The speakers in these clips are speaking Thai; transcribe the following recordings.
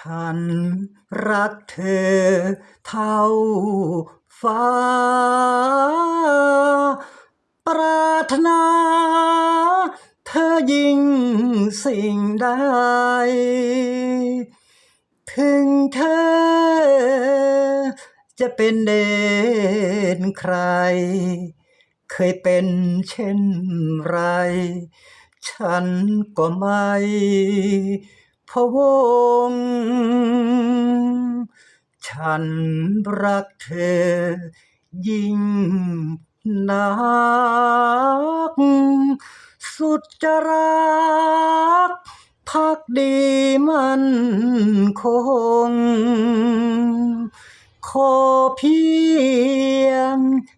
ฉันรักเธอเท่าฟ้า ปรารถนา เธอยิ่งสิ่งใด ถึงเธอ จะเป็นเด่นใคร เคยเป็นเช่นไร ฉันก็ไม่ พวงฉันรักเธอยิ่งนัก สุดจะรักพักดีมันคง ขอเพียง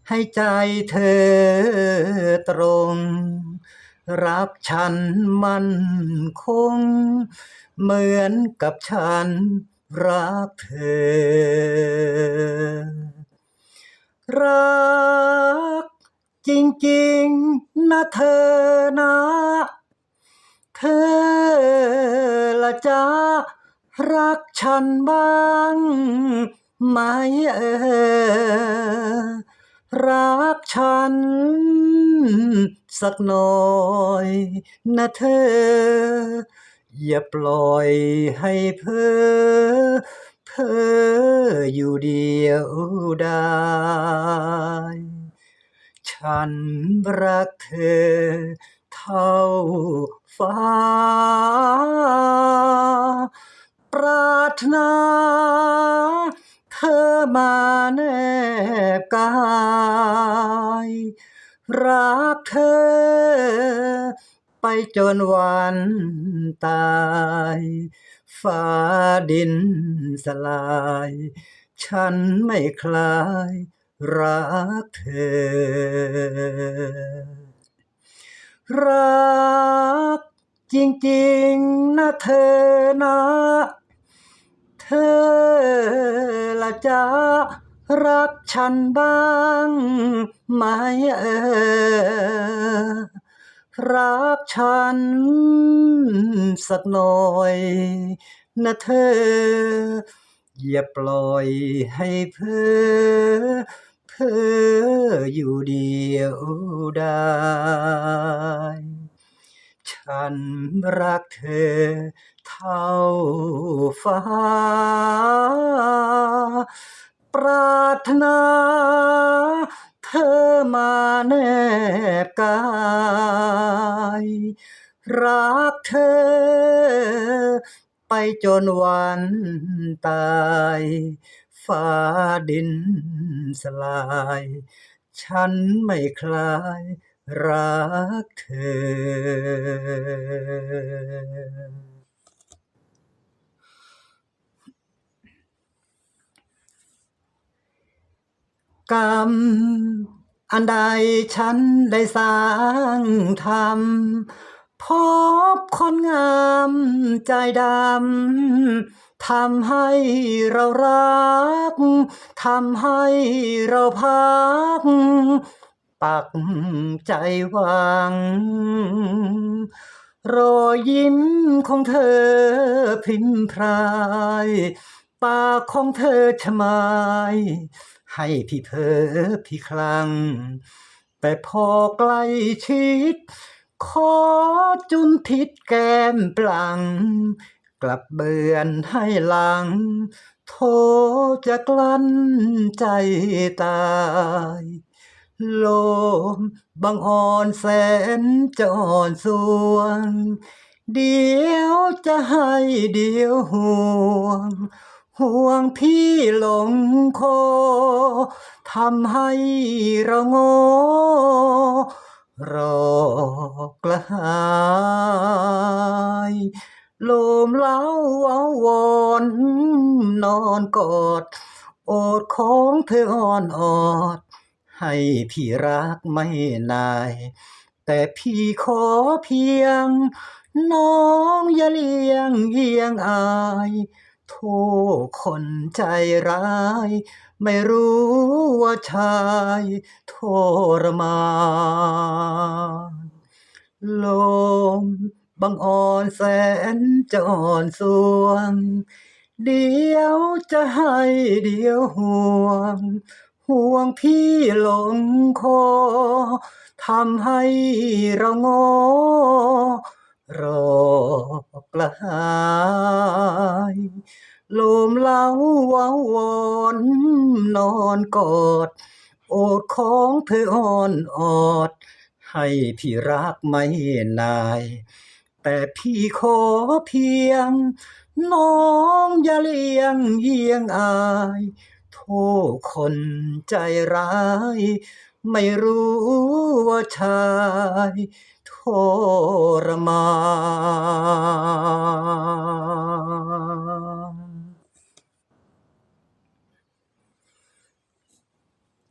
ให้ใจเธอตรง รักฉันมันคง เหมือนกับฉันรักเธอ รักจริงๆนะเธอนะ เธอละจ๊ะรักฉันบ้างไหมเออ รักฉัน สักหน่อยนะเธอ อย่าปล่อยให้เพ้อเพ้ออยู่เดียวดายฉันรักเธอเท่าฟ้า ปรารถนาเธอมาแนบกาย รักเธอ ไปจนวันตายฟ้าดินสลาย ฉันไม่คลายรักเธอ รักจริงๆนะเธอนะ เธอละจ๊ะรักฉันบ้างไหมเออ รักฉันสักหน่อยนะเธอ อย่าปล่อยให้เพ้อเพ้ออยู่เดียวดายฉันรักเธอเท่าฟ้า ปรารถนา ธอมาแนบกาย รักเธอ ไปจนวันตายฟ้าดินสลาย ฉันไม่คลายรักเธอ กรรม อันใดฉันได้สร้างทำพบคนงามใจดำทำให้เรารักทำให้เราพัก ปักใจหวังรอยยิ้มของเธอพิมพราย ปากของเธอชมาย ให้พี่เพอพี่คลั่งแต่พอใกล้ชิด ขอจุนทิศแก้มปลัง กลับเบือนให้หลัง โทจะกลั้นใจตายโลมบังอ่อนแสนจะอ่อนสวง เดี๋ยวจะให้เดี๋ยวห่วง ห่วงพี่หลงคอทำให้เราโง่รอกระหายโลมเล้าเว้าวอนนอนกอด โอดของเธออ่อนออด ให้พี่รักไม่นาย แต่พี่ขอเพียง น้องอย่าเลี่ยงเยียงอาย โทคนใจร้าย ไม่รู้ว่าชายทรมานลมบังอ่อนแสนจะอ่อนสวง เดียวจะให้เดียวห่วง ห่วงพี่หลงคอทำให้เรางอ รอกระหายโลมเล้าว้าวอนนอนกอด โอดของเธออ่อนออด ให้พี่รักไม่นาย แต่พี่ขอเพียง น้องอย่าเลี่ยงเยียงอาย โทษคนใจร้าย ไม่รู้ว่าชายทรมาน